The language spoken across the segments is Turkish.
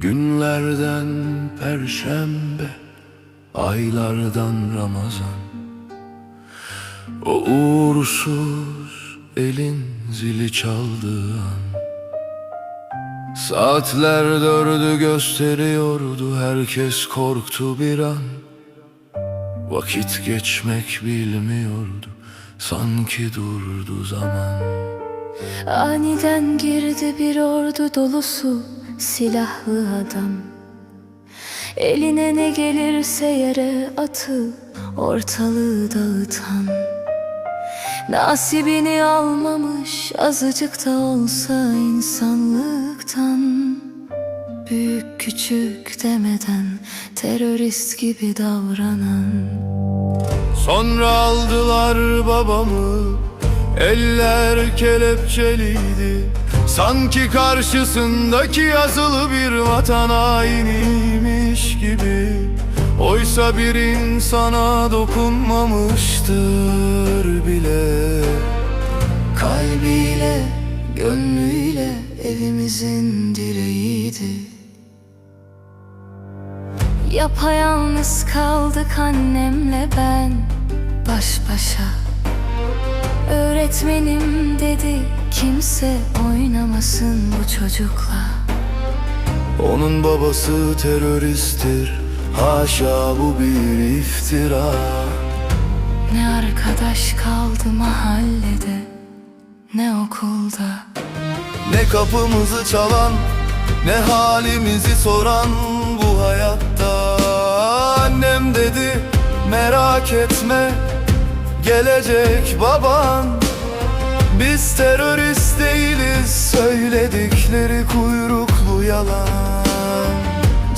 Günlerden perşembe Aylardan Ramazan. O uğursuz elin zili çaldığı an. Saatler dördü gösteriyordu Herkes korktu bir an. Vakit geçmek bilmiyordu Sanki durdu zaman. Aniden girdi bir ordu dolusu silahlı adam. Eline ne gelirse yere atı ortalığı dağıtan. Nasibini almamış azıcık da olsa insanlıktan. Büyük küçük demeden terörist gibi davranan. Sonra aldılar babamı Eller kelepçeliydi Sanki karşısındaki yazılı bir vatan hainiymiş gibi. Oysa bir insana dokunmamıştır bile. Kalbiyle, gönlüyle evimizin direğiydi. Yapayalnız kaldık annemle ben baş başa. Öğretmenim dedi kimse oynamasın bu çocukla. Onun babası teröristtir Haşa bu bir iftira. Ne arkadaş kaldı mahallede ne okulda. Ne kapımızı çalan Ne halimizi soran bu hayatta. Annem dedi merak etme Gelecek baban. Biz değiliz Söyledikleri kuyruklu yalan.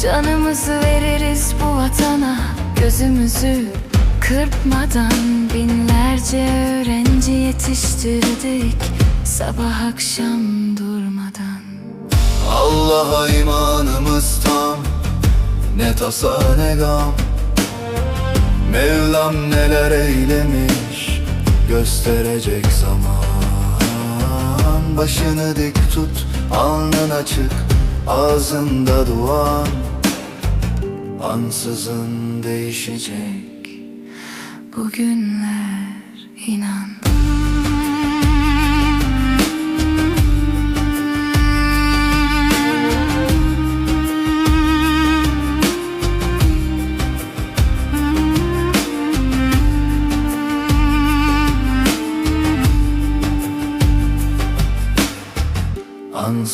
Canımızı veririz bu vatana Gözümüzü kırpmadan. Binlerce öğrenci yetiştirdik Sabah akşam durmadan. Allah'a imanımız tam Ne tasa ne gam. Mevlam neler eylemiş Gösterecek zaman Başını dik tut Alnın açık Ağzında duan Ansızın değişecek Bugünler inan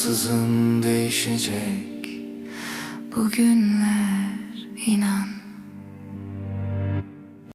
Ansızın değişecek Bugünler inan